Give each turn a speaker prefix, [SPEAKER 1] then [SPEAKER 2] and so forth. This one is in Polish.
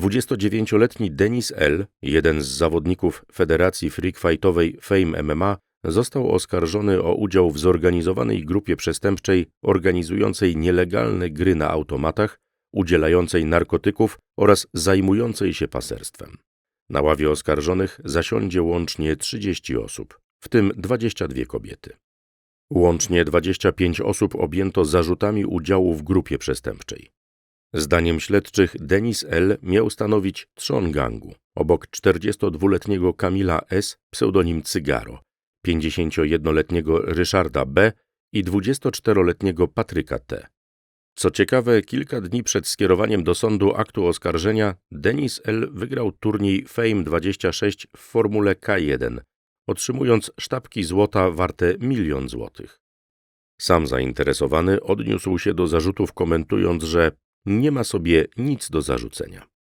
[SPEAKER 1] 29-letni Denis L., jeden z zawodników Federacji Freak Fightowej Fame MMA, został oskarżony o udział w zorganizowanej grupie przestępczej organizującej nielegalne gry na automatach, udzielającej narkotyków oraz zajmującej się paserstwem. Na ławie oskarżonych zasiądzie łącznie 30 osób, w tym 22 kobiety. Łącznie 25 osób objęto zarzutami udziału w grupie przestępczej. Zdaniem śledczych Denis L. miał stanowić trzon gangu, obok 42-letniego Kamila S., pseudonim Cygaro, 51-letniego Ryszarda B. i 24-letniego Patryka T. Co ciekawe, kilka dni przed skierowaniem do sądu aktu oskarżenia Denis L. wygrał turniej Fame 26 w formule K1, otrzymując sztabki złota warte milion złotych. Sam zainteresowany odniósł się do zarzutów komentując, że nie ma sobie nic do zarzucenia.